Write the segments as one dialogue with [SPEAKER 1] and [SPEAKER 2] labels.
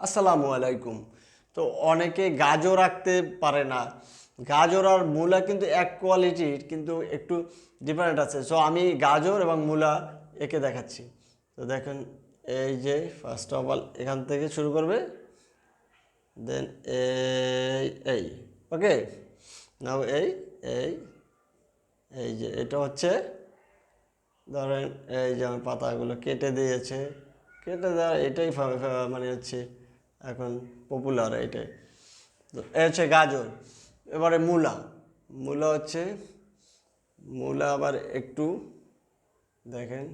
[SPEAKER 1] আসসালামু আলাইকুম। তো অনেকে গাজর রাখতে পারে না। গাজর আর মূলা কিন্তু এক কোয়ালিটির কিন্তু একটু ডিফারেন্ট আছে। সো আমি গাজর এবং মূলা একে দেখাচ্ছি। তো দেখেন, এই যে ফার্স্ট অফ অল এখান থেকে শুরু করবে। দেন এই এই ওকে নাও এই এই এই যে এটা হচ্ছে, ধরেন এই যে আমার পাতাগুলো কেটে দিয়েছে। কেটে দেওয়া এটাই মানে হচ্ছে এখন পপুলার এটাই। এ হচ্ছে গাজর, এবারে মূলা। মূলা হচ্ছে, মূলা আবার একটু, দেখেন।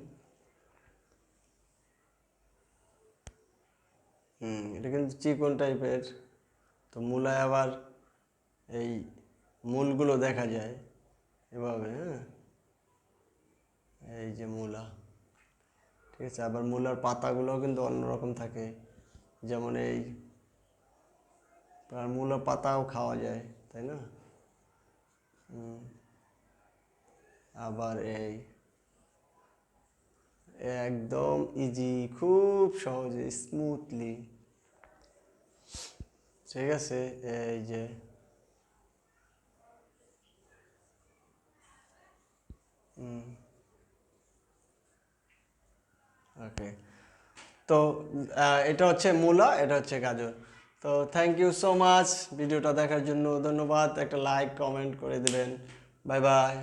[SPEAKER 1] হুম, এটা কিন্তু চিকন টাইপের তো মূলায় আবার এই মূলগুলো দেখা যায় এভাবে হ্যাঁ? এই যে মূলা, ঠিক আছে? আবার মূলার পাতাগুলোও কিন্তু অন্যরকম থাকে। যেমন এই আর মূলার পাতাও খাওয়া যায়, তাই না। আবার এই একদম ইজি খুব সহজে স্মুথলি ঠিক আছে, এই যে ওকে তো এটা হচ্ছে মূলা, এটা হচ্ছে গাজর। তো থ্যাংক ইউ সো মাচ ভিডিওটা দেখার জন্য ধন্যবাদ। একটা লাইক কমেন্ট করে দেবেন। Bye bye